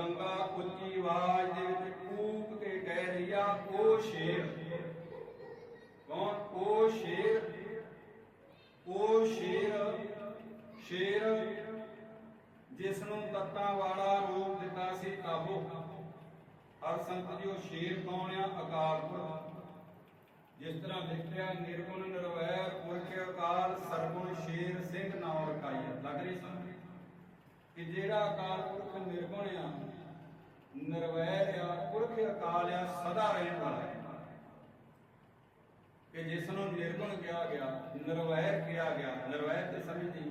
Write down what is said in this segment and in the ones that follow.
ਗੰਗਾ ਉੱਚੀ ਆਵਾਜ਼ ਦੇ ਵਿੱਚ ਕੂਕ ਕੇ ਕਹਿ ਰਹੀ ਉਹ ਸ਼ੇਰ, ਕੌਣ? ਉਹ ਸ਼ੇਰ ਉਹ ਸ਼ੇਰ ਸ਼ੇਰ ਜਿਸ ਨੂੰ ਤੱਤਾਂ ਵਾਲਾ ਰੂਪ ਦਿੱਤਾ ਸੀ ਕਾਬੂ। ਹਰ ਸੰਤ ਜੀ ਉਹ ਸ਼ੇਰ ਕੌਣ ਆ? ਅਕਾਲ ਪੁਰਖ। ਜਿਸ ਤਰ੍ਹਾਂ ਲਿਖਿਆ ਨਿਰਗੁਣ ਨਿਰਵੈਰ, ਪੁਰਖ ਅਕਾਲ, ਸਰਗੁਣ ਸ਼ੇਰ ਸਿੰਘ ਨਾਮ ਰਖਾਈਆ ਲੱਗ ਰਹੀ ਸਮਝ ਕਿ ਜਿਹੜਾ ਅਕਾਲ ਪੁਰਖ ਨਿਰਗੁਣ ਆ ਨਿਰਵੈਰ ਪੁਰਖ ਅਕਾਲ ਸਦਾ ਰਹਿਣ ਵਾਲਾ ਕਿ ਜਿਸ ਨੂੰ ਨਿਰਗੁਣ ਕਿਹਾ ਗਿਆ, ਨਿਰਵੈਰ ਕਿਹਾ ਗਿਆ, ਨਿਰਵੈਰ ਤੇ ਸਮਝਦੀ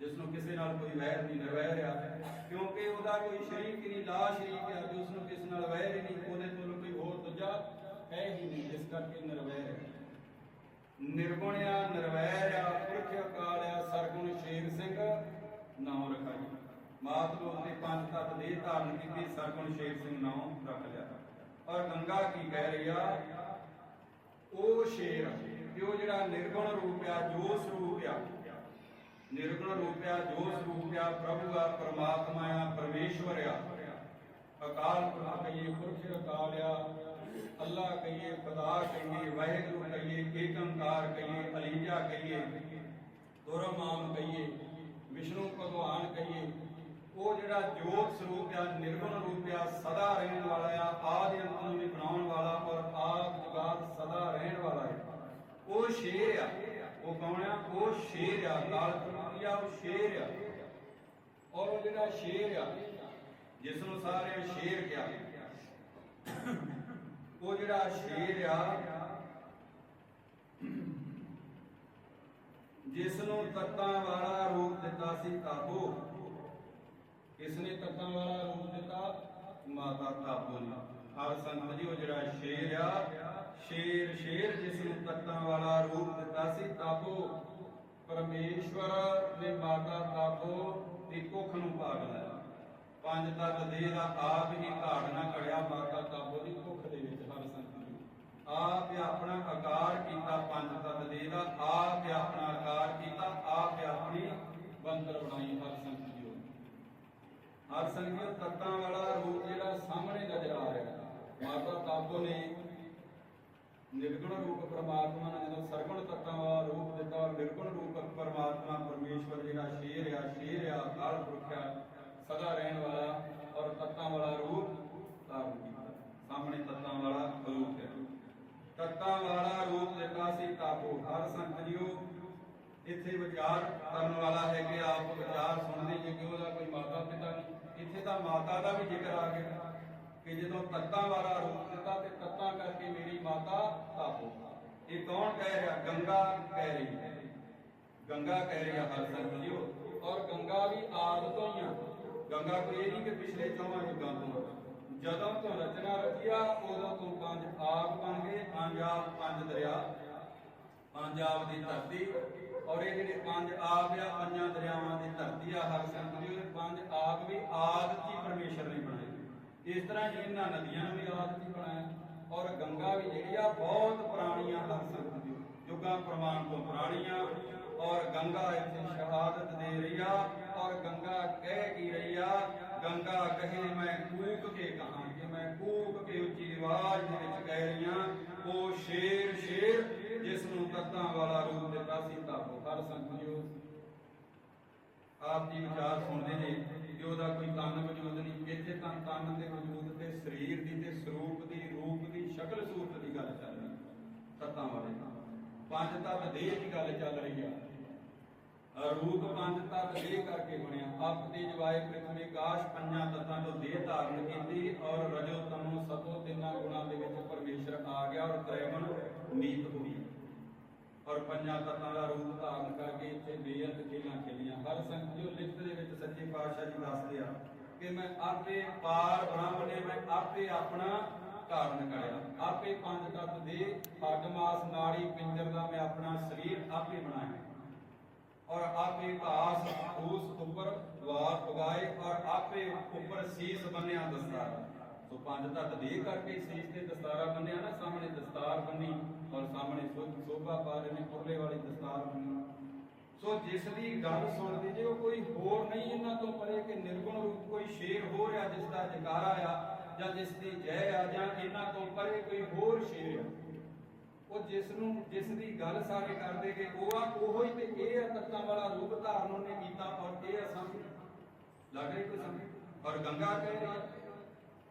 ਜਿਸ ਨੂੰ ਕਿਸੇ ਨਾਲ ਕੋਈ ਵੈਰ ਨਹੀਂ, ਨਿਰਵੈਰ ਆ। ਕਿਉਂਕਿ ਉਹਦਾ ਕੋਈ ਸ਼ਰੀਕ ਨਹੀਂ, ਲਾ ਸ਼ਰੀਕ ਆ। ਤੇ ਉਸ ਨੂੰ ਕਿਸ ਨਾਲ ਵੈਰ ਹੀ ਨਹੀਂ, ਉਹਦੇ ਕੋਲ ਕੋਈ ਹੋਰ ਦੂਜਾ ਹੈ ਹੀ ਨਹੀਂ, ਜਿਸ ਕਰਕੇ ਨਿਰਵੈਰ ਹੈ ਨਿਰਗੁਣ ਆ ਨਿਰਵੈਰ ਆ ਪੁਰਖ ਅਕਾਲ ਆ ਸਰਗੁਣ ਸ਼ੇਰ ਸਿੰਘ ਨਾਮ ਰਖਾਈ ਮਾਤ ਲੋਕ ਨੇ ਪੰਜ ਤੱਤ ਦੇ ਧਾਰਨ ਕੀਤੀ ਸਰਗੁਣ ਸ਼ੇਰ ਸਿੰਘ ਨਾਮ ਰੱਖ ਲਿਆ। ਔਰ ਗੰਗਾ ਕੀ ਕਹਿ ਰਹੀ ਉਹ ਸ਼ੇਰ ਕਿ ਉਹ ਜਿਹੜਾ ਨਿਰਗੁਣ ਰੂਪ ਆ ਜੋ ਸਰੂਪ ਆ ਨਿਰਗੁਣ ਰੂਪ ਆ ਜੋ ਸਰੂਪ ਆ ਪ੍ਰਭੂ ਆ, ਪਰਮਾਤਮਾ ਆ, ਪਰਮੇਸ਼ਵਰ ਆ। ਅਕਾਲ ਪੁਰਖ ਕਹੀਏ, ਪੁਰਖ ਅਕਾਲ ਆ। ਅੱਲਾ ਕਹੀਏ, ਖੁਦਾ ਕਹੀਏ, ਵਾਹਿਗੁਰੂ ਕਹੀਏ ਏਕੰਕਾਰ ਕਹੀਏ, ਅਲੀਜਾ ਕਹੀਏ ਦੁਰਮਾਮ ਕਹੀਏ ਵਿਸ਼ਨੂੰ ਭਗਵਾਨ ਕਹੀਏ ਉਹ ਜਿਹੜਾ ਜੋਤ ਸਰੂਪ ਆ ਨਿਰਗੁਣ ਰੂਪ ਆ, ਸਦਾ ਰਹਿਣ ਵਾਲਾ ਆ, ਆਦਿ ਅੰਤ ਨੂੰ ਵੀ ਬਣਾਉਣ ਵਾਲਾ ਔਰ ਆਦ ਜੁਗਾਦ ਸਦਾ ਰਹਿਣ ਵਾਲਾ ਹੈ ਉਹ ਸ਼ੇਰ ਆ, ਉਹ ਕੌਣ ਆ? ਉਹ ਸ਼ੇਰ ਆ ਕਾਲ ਪੁਰਖ ਆ, ਉਹ ਸ਼ੇਰ ਆ। ਔਰ ਉਹ ਜਿਹੜਾ ਸ਼ੇਰ ਆ ਜਿਸ ਨੂੰ ਸਾਰੇ ਸ਼ੇਰ ਕਿਹਾ ਉਹ ਜਿਹੜਾ ਸ਼ੇਰ ਆ ਜਿਸ ਨੂੰ ਤੱਤਾਂ ਵਾਲਾ ਰੂਪ ਦਿੱਤਾ ਸੀ ਤਾਬੋ ਕਿਸ ਨੇ ਤੱਤਾਂ ਵਾਲਾ ਰੂਪ ਦਿੱਤਾ? ਮਾਤਾ ਤਾਬੋ ਨੇ ਹਰ ਸੰਤ ਜੀ, ਉਹ ਜਿਹੜਾ ਸ਼ੇਰ ਆ, ਸ਼ੇਰ ਸ਼ੇਰ, ਜਿਸ ਨੂੰ ਤੱਤਾਂ ਵਾਲਾ ਰੂਪ ਦਿੱਤਾ ਸੀ ਤਾਬੋ ਪਰਮੇਸ਼ਵਰ ਨੇ ਮਾਤਾ ਤਾਬੋ ਦੀ ਕੁੱਖ ਨੂੰ ਭਾਗ ਲਿਆ ਪੰਜ ਤੱਤ ਦੇ ਦਾ ਆਪ ਹੀ ਘਾੜ ਨਾ ਕੜਿਆ ਮਾਤਾ ਤਾਬੋ ਦੀ ਕੁੱਖ ਦੇ ਵਿੱਚ ਹਰ ਸੰਤ ਜੀ ਆਪ ਹੀ ਆਪਣਾ ਆਕਾਰ ਕੀਤਾ ਪੰਜ ਤੱਤ ਦੇ ਦਾ ਆਪ ਹੀ ਆਪਣਾ ਆਕਾਰ ਕੀਤਾ ਆਪ ਹੀ ਆਪਣੀ ਬੰਦਰ ਬਣਾਈ ਹਰ ਸੰਤ ਜੀ ਹਰ ਸੰਗਿਓ ਤੱਤਾਂ ਵਾਲਾ ਰੂਪ ਜਿਹੜਾ ਸਾਹਮਣੇ ਨਜ਼ਰ ਆ ਰਿਹਾ ਮਾਤਾ ਤਾਬੋ ਨੇ ਨਿਰਗੁਣ ਰੂਪ ਪਰਮਾਤਮਾ ਨੇ ਜਦੋਂ ਸਰਗੁਣ ਤੱਤਾਂ ਵਾਲਾ ਰੂਪ ਦਿੱਤਾ, ਨਿਰਗੁਣ ਰੂਪ ਪਰਮਾਤਮਾ ਪਰਮੇਸ਼ਵਰ ਜਿਹੜਾ ਸ਼ੇਰ ਆ ਸ਼ੇਰ ਆ ਅਕਾਲ ਪੁਰਖ ਸਦਾ ਰਹਿਣ ਵਾਲਾ ਔਰ ਤੱਤਾਂ ਵਾਲਾ ਰੂਪ ਧਾਰਨ ਕੀਤਾ। ਸਾਹਮਣੇ ਤੱਤਾਂ ਵਾਲਾ ਰੂਪ ਹੈ ਤੱਤਾਂ ਵਾਲਾ ਰੂਪ ਦਿੱਤਾ ਸੀ ਤਾਬੋ ਹਰ ਸੰਤ ਜੀਓ, ਇੱਥੇ ਵਿਚਾਰ ਕਰਨ ਵਾਲਾ ਹੈ ਕਿ ਆਪ ਵਿਚਾਰ ਸੁਣਦੇ ਜੇ ਕਿ ਉਹਦਾ ਕੋਈ ਮਾਤਾ ਪਿਤਾ ਨਹੀਂ। ਇੱਥੇ ਤਾਂ ਮਾਤਾ ਦਾ ਵੀ ਜ਼ਿਕਰ ਆ ਗਿਆ। ਕਿ ਜਦੋਂ ਤੱਤਾਂ ਵਾਲਾ ਰੂਪ ਦਿੱਤਾ ਤੇ ਤੱਤਾਂ ਕਰਕੇ ਮੇਰੀ ਮਾਤਾ ਤਾਪੋ। ਇਹ ਕੌਣ ਕਹਿ ਰਿਹਾ? ਗੰਗਾ ਕਹਿ ਰਹੀ ਹੈ। ਗੰਗਾ ਕਹਿ ਰਹੀ ਹਰ ਸੰਤ ਔਰ ਗੰਗਾ ਵੀ ਆਦ ਤੋਂ ਹੀ ਆ। ਗੰਗਾ ਕੋਈ ਇਹ ਨਹੀਂ ਕਿ ਪਿਛਲੇ ਚੌਵਾਂ ਯੁੱਗਾਂ ਤੋਂ ਜਦੋਂ ਤੋਂ ਰਚਨਾ ਰਚਿਆ ਉਦੋਂ ਤੋਂ ਪੰਜ ਆਪ ਬਣ ਗਏ, ਪੰਜ ਪੰਜ ਦਰਿਆ। ਪੰਜਾਬ ਦੀ ਧਰਤੀ। ਔਰ ਇਹ ਜਿਹੜੇ ਪੰਜ ਆਪ ਆ, ਪੰਜਾਂ ਦਰਿਆਵਾਂ ਦੀ ਧਰਤੀ ਆ, ਹਰ ਸੰਤ ਜੀ ਉਹਦੇ ਪੰਜ ਆਪ ਵੀ ਆਦਿ ਹੀ ਪਰਮੇਸ਼ਰ ਨੇ ਬਣਾਏ ਇਸ ਤਰ੍ਹਾਂ ਇਹਨਾਂ ਨਦੀਆਂ ਨੂੰ ਵੀ ਆਦਿ ਹੀ ਬਣਾਇਆ ਔਰ ਗੰਗਾ ਵੀ ਜਿਹੜੀ ਆ ਬਹੁਤ ਪੁਰਾਣੀਆਂ ਹਰ ਯੁੱਗਾਂ ਪ੍ਰਮਾਣ ਤੋਂ ਪੁਰਾਣੀਆਂ ਔਰ ਗੰਗਾ ਇੱਥੇ ਸ਼ਹਾਦਤ ਦੇ ਰਹੀ ਆ ਔਰ ਗੰਗਾ ਕਹਿ ਕੀ ਰਹੀ ਆ, ਗੰਗਾ ਕਹੇ ਮੈਂ ਕੂਕ ਕੇ ਕਹਾਂ ਕਿ ਮੈਂ ਕੂਕ ਕੇ ਉੱਚੀ ਆਵਾਜ਼ ਦੇ ਵਿੱਚ ਕਹਿ ਰਹੀ ਆ ਉਹ ਸ਼ੇਰ ਸ਼ੇਰ ਜਿਸ ਨੂੰ ਤੱਤਾਂ ਵਾਲਾ ਰੂਪ ਦਿੱਤਾ ਸੀ ਤਾਪੋ ਹਰ ਸੰਤ ਜੀਓ ਆਪ ਜੀ ਵਿਚਾਰ ਸੁਣਦੇ ਨੇ ਕਿ ਉਹਦਾ ਕੋਈ ਤਨ ਵਜੂਦ ਨਹੀਂ ਇੱਥੇ ਤਾਂ ਤਨ ਦੇ ਵਜੂਦ ਤੇ ਸਰੀਰ ਦੀ ਤੇ ਸਰੂਪ ਦੀ, ਰੂਪ ਦੀ, ਸ਼ਕਲ ਸੂਰਤ ਦੀ ਗੱਲ ਚੱਲ ਰਹੀ ਹੈ। ਵਾਲੇ ਪੰਜ ਤੱਤ ਦੇਹ ਦੀ ਗੱਲ ਚੱਲ ਰਹੀ ਆ। ਰੂਪ ਪੰਜ ਤੱਤ ਦੇਹ ਕਰਕੇ ਬਣਿਆ। ਆਪ ਦੇ ਜਵਾਏ ਪ੍ਰithvi ਕਾਸ਼ ਪੰਜਾਂ ਤੱਤਾਂ ਤੋਂ ਦੇਹ ਧਾਰਨ ਕੀਤੀ ਔਰ ਰਜੋ ਤਮੋ ਸਤੋ ਤਿੰਨਾਂ ਗੁਣਾਂ ਦੇ ਵਿੱਚ ਪਰਮੇਸ਼ਰ ਆ ਗਿਆ ਔਰ ਤ੍ਰੈਗੁਣ ਨੀਤ ਹੋਈ ਔਰ ਪੰਜਾਂ ਤੱਤਾਂ ਦਾ ਰੂਪ ਧਾਰਨ ਕਰਕੇ ਇੱਥੇ ਬੇਅੰਤ ਖੇਲਾਂ ਖੇਲੀਆਂ ਹਰ ਸੰਤ ਜੋ ਲਿਖਤ ਦੇ ਵਿੱਚ ਸੱਚੇ ਪਾਤਸ਼ਾਹ ਜੀ ਦੱਸਦੇ ਆ ਕਿ ਮੈਂ ਆਪੇ ਪਾਰ ਬ੍ਰਹਮ ਨੇ ਮੈਂ ਆਪੇ ਆਪਣਾ ਧਾਰਨ ਕਰਿਆ ਆਪੇ ਪੰਜ ਤੱਤ ਦੇ ਹੱਡ ਮਾਸ ਨਾੜੀ ਪਿੰਜਰ ਦਾ ਮੈਂ ਆਪਣਾ ਸਰੀਰ ਆਪੇ ਬਣਾਇਆ। ਔਰ ਆਪੇ ਘਾਸ ਫੂਸ ਉੱਪਰ ਵਾਰ ਉਗਾਏ ਔਰ ਆਪੇ ਉੱਪਰ ਸੀਸ ਬੰਨਿਆ ਦਸਤਾਰ। ਸੋ ਪੰਜ ਤੱਤ ਦੇ ਕਰਕੇ ਸੀਸ ਤੇ ਦਸਤਾਰਾ ਬੰਨਿਆ ਨਾ, ਸਾਹਮਣੇ ਦਸਤਾਰ ਬੰਨੀ ਔਰ ਸਾਹਮਣੇ ਸੋਭਾ ਪਾ ਰਹੇ ਨੇ ਕੁਰਲੇ ਵਾਲੀ ਦਸਤਾਰ ਬੰਨੀ। ਸੋ ਜਿਸ ਦੀ ਗੱਲ ਸੁਣਦੇ ਜੇ, ਉਹ ਕੋਈ ਹੋਰ ਨਹੀਂ ਇਹਨਾਂ ਤੋਂ ਪਰੇ ਕਿ ਨਿਰਗੁਣ ਰੂਪ ਕੋਈ ਸ਼ੇਰ ਹੋ ਰਿਹਾ, ਜਿਸ ਦਾ ਜਕਾਰਾ ਆ ਜਾਂ ਜਿਸ ਦੀ ਜੈ ਆ ਜਾਂ ਇਹਨਾਂ ਤੋਂ ਪਰੇ ਕੋਈ ਹੋਰ ਸ਼ੇਰ ਆ। ਉਹ ਜਿਸ ਨੂੰ, ਜਿਸ ਦੀ ਗੱਲ ਸਾਰੇ ਕਰਦੇ ਕਿ ਉਹ ਆ, ਉਹੋ ਹੀ ਤੇ ਇਹ ਆ ਤੱਤਾਂ ਵਾਲਾ ਰੂਪ ਧਾਰਨ ਉਹਨੇ ਕੀਤਾ ਔਰ ਇਹ ਆ ਸਮਝ ਲੱਗ ਰਹੀ ਕੋਈ ਸਮਝ? ਔਰ ਗੰਗਾ ਕਹਿ ਰਹੀ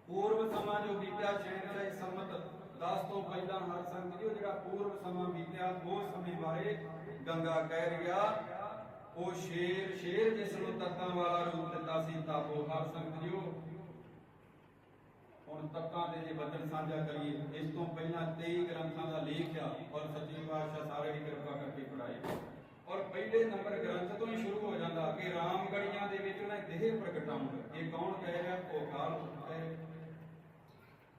ਪੂਰਵ ਸਮਾਂ ਜੋ ਬੀਤਿਆ ਸ਼ੇਰ ਸੰਮਤ। 10 ਤੋਂ ਪਹਿਲਾਂ ਹਰ ਸੰਤ ਜੀ, ਉਹ ਜਿਹੜਾ ਪੂਰਵ ਸਮਾਂ ਬੀਤਿਆ ਉਸ ਸਮੇਂ ਬਾਰੇ ਗੰਗਾ ਕਹਿ ਰਹੀ ਉਹ ਸ਼ੇਰ ਸ਼ੇਰ ਜਿਸ ਨੂੰ ਤੱਤਾਂ ਵਾਲਾ ਰੂਪ ਦਿੱਤਾ ਸੀ, ਤਾਪੋ ਹਰ ਸੰਤ ਜੀ, ਉਹ ਹੁਣ ਤੱਕਾਂ ਦੇ ਜੇ ਬਦਲ ਸਾਂਝਾ ਕਰੀਏ, ਇਸ ਤੋਂ ਪਹਿਲਾਂ 23 ਗ੍ਰੰਥਾਂ ਦਾ ਲੇਖ ਆ, ਔਰ ਸੱਚੇ ਪਾਤਸ਼ਾਹ ਸਾਰੇ ਹੀ ਕਿਰਪਾ ਕਰਕੇ ਪੜਾਏ ਔਰ ਪਹਿਲੇ ਨੰਬਰ ਗ੍ਰੰਥ ਤੋਂ ਹੀ ਸ਼ੁਰੂ ਹੋ ਜਾਂਦਾ ਕਿ ਰਾਮਗੜੀਆਂ ਦੇ ਵਿੱਚ ਉਹਨੇ ਦੇਹ ਪ੍ਰਗਟਾਉਂਦਾ ਇਹ ਕੌਣ ਕਹਿ ਰਿਹਾ?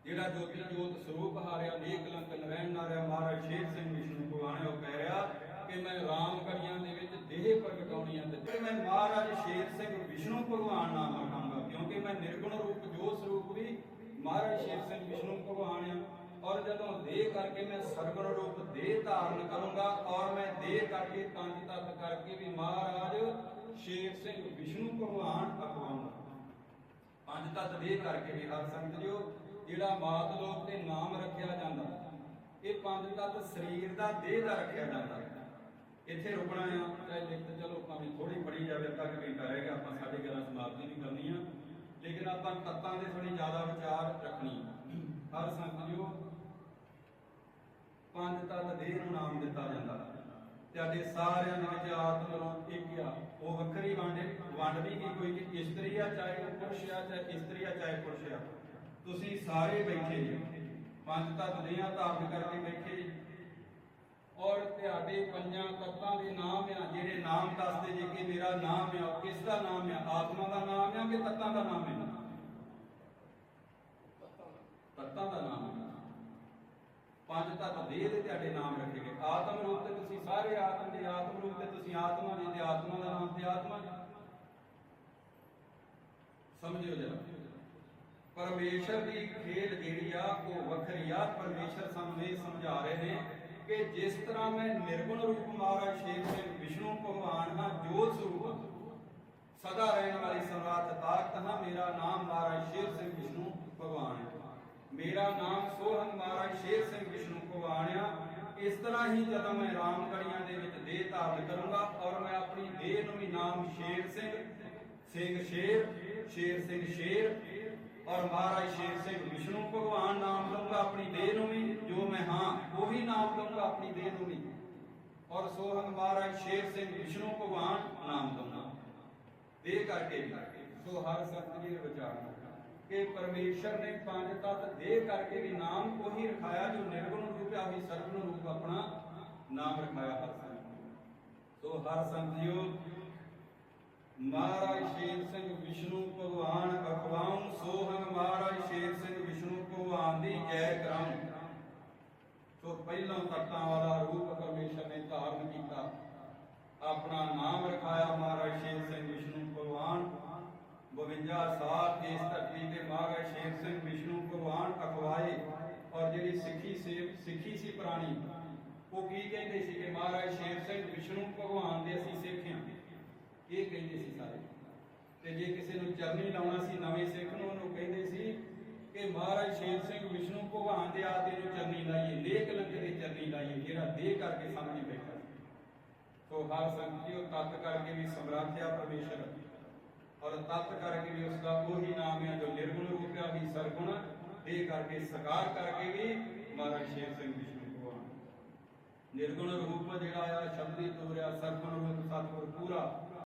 ਜਿਹੜਾ ਜੋਤੀ ਜੋਤ ਸਰੂਪ ਹਾਰਿਆ, ਨੇਕ ਲੰਕ ਨਰੈਣ ਨਾਰਿਆ, ਮਹਾਰਾਜ ਸ਼ੇਰ ਸਿੰਘ ਵਿਸ਼ਨੂੰ ਭਗਵਾਨ ਉਹ ਕਹਿ ਰਿਹਾ ਕਿ ਮੈਂ ਰਾਮਗੜੀਆਂ ਦੇ ਵਿੱਚ ਦੇਹ ਪ੍ਰਗਟਾਉਣੀ ਤੇ ਮੈਂ ਮਹਾਰਾਜ ਸ਼ੇਰ ਸਿੰਘ ਵਿਸ਼ਨੂੰ ਭਗਵਾਨ ਨਾਮ ਰਖਾਂਗਾ ਕਿਉਂਕਿ ਮੈਂ ਨਿਰਗੁਣ ਰੂਪ, ਜੋ ਸਰੂਪ ਵੀ ਮਹਾਰਾਜ ਸ਼ੇਰ ਸਿੰਘ ਵਿਸ਼ਨੂੰ ਭਗਵਾਨ ਆ, ਔਰ ਜਦੋਂ ਦੇਹ ਕਰਕੇ ਮੈਂ ਸਰਗੁਣ ਰੂਪ ਦੇਹ ਧਾਰਨ ਕਰੂੰਗਾ, ਔਰ ਮੈਂ ਦੇਹ ਕਰਕੇ ਪੰਜ ਤੱਤ ਕਰਕੇ ਵੀ ਮਹਾਰਾਜ ਸ਼ੇਰ ਸਿੰਘ ਵਿਸ਼ਨੂੰ ਭਗਵਾਨ ਅਖਵਾਉਂਗਾ। ਪੰਜ ਤੱਤ ਦੇਹ ਕਰਕੇ ਵੀ ਹਰ ਸੰਗਤ ਜਿਓ ਜਿਹੜਾ ਮਾਤ ਲੋਕ ਤੇ ਨਾਮ ਰੱਖਿਆ ਜਾਂਦਾ, ਇਹ ਪੰਜ ਤੱਤ ਸਰੀਰ ਦਾ ਦੇਹ ਦਾ ਰੱਖਿਆ ਜਾਂਦਾ। ਇੱਥੇ ਰੁਕਣਾ ਆ, ਚਾਹੇ ਲਿਖਤ ਚਲੋ, ਭਾਵੇਂ ਥੋੜੀ ਪੜੀ ਜਾਵੇ, ਅੱਧਾ ਕੁ ਘੰਟਾ ਰਹਿ ਆਪਾਂ ਸਾਡੇ ਗੱਲਾਂ ਸਮਾਪਤੀ ਨਹੀਂ ਕਰਨੀ ਆ। ਲੇਕਿਨ ਆਪਾਂ ਤੱਤਾਂ ਦੇ ਥੋੜੀ ਜ਼ਿਆਦਾ ਵਿਚਾਰ ਰੱਖਣੀ ਹਰ ਸੰਗਤ ਜਿਓ ਪੰਜ ਤੱਤ ਦੇਹ ਨੂੰ ਨਾਮ ਦਿੱਤਾ ਜਾਂਦਾ। ਤੁਹਾਡੇ ਸਾਰਿਆਂ ਦੇ ਵਿੱਚ ਆਤਮ ਇੱਕ ਆ। ਉਹ ਵੱਖਰੀ ਵੰਡ ਵੰਡ ਨਹੀਂ ਕੋਈ ਕਿ ਇਸਤਰੀ ਆ ਚਾਹੇ ਉਹ ਪੁਰਸ਼ ਆ, ਚਾਹੇ ਇਸਤਰੀ ਆ, ਚਾਹੇ ਪੁਰਸ਼ ਆ। ਤੁਸੀਂ ਸਾਰੇ ਬੈਠੇ ਜੀ। ਪੰਜ ਤੱਤ ਦੇਹਾਂ ਧਾਰਨ ਕਰਕੇ ਬੈਠੇ ਔਰ ਤੁਹਾਡੇ ਪੰਜਾਂ ਤੱਤਾਂ ਦੇ ਨਾਮ ਆ, ਜਿਹੜੇ ਨਾਮ ਦੱਸਦੇ ਜੇ ਕਿ ਮੇਰਾ ਨਾਮ ਆ ਕਿਸ ਦਾ ਨਾਮ ਆ? ਆਤਮਾ ਦਾ ਨਾਮ ਆ ਕਿ ਤੱਤਾਂ ਦਾ ਨਾਮ ਹੈ ਤੱਤਾਂ ਦਾ ਨਾਮ ਹੈ ਪੰਜ ਤੱਤ ਦੇਹ ਦੇ ਤੁਹਾਡੇ ਨਾਮ ਰੱਖੇ ਗਏ। ਆਤਮ ਰੂਪ ਤੇ ਤੁਸੀਂ ਸਾਰੇ ਆਤਮ ਦੇ, ਆਤਮ ਰੂਪ ਤੇ ਤੁਸੀਂ ਆਤਮਾ ਦੇ ਤੇ ਆਤਮਾ ਦਾ ਨਾਮ ਤੇ ਆਤਮਾ ਸਮਝਿਓ ਜਰਾ। ਪਰਮੇਸ਼ਰ ਦੀ ਖੇਡ ਜਿਹੜੀ ਆ, ਉਹ ਵੱਖਰੀ ਆ। ਪਰਮੇਸ਼ਰ ਸਾਨੂੰ ਇਹ ਸਮਝਾ ਰਹੇ ਨੇ ਕਿ ਜਿਸ ਤਰ੍ਹਾਂ ਮੈਂ ਨਿਰਗੁਣ ਰੂਪ ਮਹਾਰਾਜ ਸ਼ੇਰ ਸਿੰਘ ਵਿਸ਼ਨੂੰ ਭਗਵਾਨ ਹਾਂ ਜੋਤ ਸਰੂਪ ਸਦਾ ਰਹਿਣ ਵਾਲੀ ਸਮਰਾਟ ਤਾਕਤ ਹਾਂ, ਮੇਰਾ ਨਾਮ ਮਹਾਰਾਜ ਸ਼ੇਰ ਸਿੰਘ ਵਿਸ਼ਨੂੰ ਭਗਵਾਨ ਹੈ। ਮੇਰਾ ਨਾਮ ਸੋਹਣ ਮਹਾਰਾਜ ਸ਼ੇਰ ਸਿੰਘ ਵਿਸ਼ਨੂੰ ਭਗਵਾਨ ਆ। ਇਸ ਤਰ੍ਹਾਂ ਹੀ ਜਦੋਂ ਮੈਂ ਰਾਮਗੜੀਆਂ ਦੇ ਵਿੱਚ ਦੇਹ ਧਾਰਨ ਕਰੂੰਗਾ ਔਰ ਮੈਂ ਆਪਣੀ ਦੇਹ ਨੂੰ ਵੀ ਨਾਮ ਸ਼ੇਰ ਸਿੰਘ ਸਿੰਘ ਸ਼ੇਰ ਸ਼ੇਰ ਸਿੰਘ ਸ਼ੇਰ ਮਹਾਰਾਜ ਸ਼ੇਰ ਸਿੰਘ ਵਿਸ਼ਨੂੰ ਭਗਵਾਨ ਨਾਮ ਲਊਂਗਾ ਆਪਣੀ ਦੇਹ ਨੂੰ ਵੀ, ਜੋ ਮੈਂ ਹਾਂ, ਉਹੀ ਨਾਮ ਲਊਂਗਾ ਆਪਣੀ ਦੇਹ ਨੂੰ ਵੀ। ਔਰ ਸੋਹਣ ਮਹਾਰਾਜ ਸ਼ੇਰ ਸਿੰਘ ਵਿਸ਼ਨੂੰ ਭਗਵਾਨ ਨਾਮ ਦਊਂਗਾ ਦੇਹ ਕਰਕੇ ਸੋ ਹਰ ਸੰਤ ਜੀ ਦੇ ਵਿਚਾਰ ਕਿ ਪਰਮੇਸ਼ਰ ਨੇ ਪੰਜ ਤੱਤ ਦੇਹ ਕਰਕੇ ਵੀ ਨਾਮ ਉਹੀ ਰਖਾਇਆ, ਜੋ ਨਿਰਗੁਣ ਰੂਪ ਆ ਸਰਗੁਣ ਰੂਪ ਆਪਣਾ ਨਾਮ ਰਖਾਇਆ ਹਰ ਸੰਤ ਸੋ ਹਰ ਸੰਤ ਜੀਓ ਮਹਾਰਾਜ ਸ਼ੇਰ ਸਿੰਘ ਵਿਸ਼ਨੂੰ ਭਗਵਾਨ ਅਖਵਾਉਂ ਸੋਹਣ ਮਹਾਰਾਜ ਸ਼ੇਰ ਸਿੰਘ ਵਿਸ਼ਨੂੰ ਭਗਵਾਨ ਦੀ ਜੈ ਕਰਾਂ ਸੋ ਪਹਿਲਾਂ ਤੱਤਾਂ ਵਾਲਾ ਰੂਪ ਪਰਮੇਸ਼ਰ ਨੇ ਧਾਰਨ ਕੀਤਾ। ਆਪਣਾ ਨਾਮ ਰਖਾਇਆ ਮਹਾਰਾਜ ਸ਼ੇਰ ਸਿੰਘ ਵਿਸ਼ਨੂੰ ਭਗਵਾਨ। 52 ਸਾਲ ਇਸ ਧਰਤੀ ਤੇ ਮਹਾਰਾਜ ਸ਼ੇਰ ਸਿੰਘ ਵਿਸ਼ਨੂੰ ਭਗਵਾਨ ਅਖਵਾਏ। ਔਰ ਜਿਹੜੀ ਸਿੱਖੀ ਸੀ ਸਿੱਖੀ ਸੀ ਪੁਰਾਣੀ, ਉਹ ਕੀ ਕਹਿੰਦੇ ਸੀ ਕਿ ਮਹਾਰਾਜ ਸ਼ੇਰ ਸਿੰਘ ਵਿਸ਼ਨੂੰ ਭਗਵਾਨ ਦੇ ਅਸੀਂ ਸਿੱਖ ਇਹ ਕਹਿੰਦੇ ਸੀ ਸਾਰੇ। ਤੇ ਜੇ ਕਿਸੇ ਨੂੰ ਚਰਨੀ ਲਾਉਣਾ ਸੀ, ਨਵੇਂ ਸਿੱਖ ਨੂੰ, ਉਹਨੂੰ ਕਹਿੰਦੇ ਸੀ ਕਿ ਮਹਾਰਾਜ ਸ਼ੇਰ ਸਿੰਘ ਵਿਸ਼ਨੂੰ ਭਗਵਾਨ ਦੇ ਆਤੇ ਨੂੰ ਚਰਨੀ ਲਾਈਏ ਲੇਖ ਲੰਕ ਦੇ ਚਰਨੀ ਲਾਈਏ, ਜਿਹੜਾ ਦੇਹ ਕਰਕੇ ਸਾਹਮਣੇ ਬੈਠਾ ਸੋ। ਹਰ ਸੰਤ ਜੀ ਉਹ ਤਤ ਕਰਕੇ ਵੀ ਸਮਰਾਥਿਆ ਪਰਮੇਸ਼ਰ। ਔਰ ਤਤ ਕਰਕੇ ਵੀ ਉਸ ਦਾ ਉਹੀ ਨਾਮ ਹੈ ਜੋ ਨਿਰਗੁਣ ਰੂਪ ਹੈ ਵੀ ਸਰਗੁਣ ਦੇਹ ਕਰਕੇ, ਸਕਾਰ ਕਰਕੇ ਵੀ ਮਹਾਰਾਜ ਸ਼ੇਰ ਸਿੰਘ ਵਿਸ਼ਨੂੰ ਭਗਵਾਨ। ਨਿਰਗੁਣ ਰੂਪ ਜਿਹੜਾ ਆ ਸ਼ਬਦੀ ਤੋਰਿਆ, ਸਰਗੁਣ ਰੂਪ, ਸਤਿਗੁਰ ਪੂਰਾ।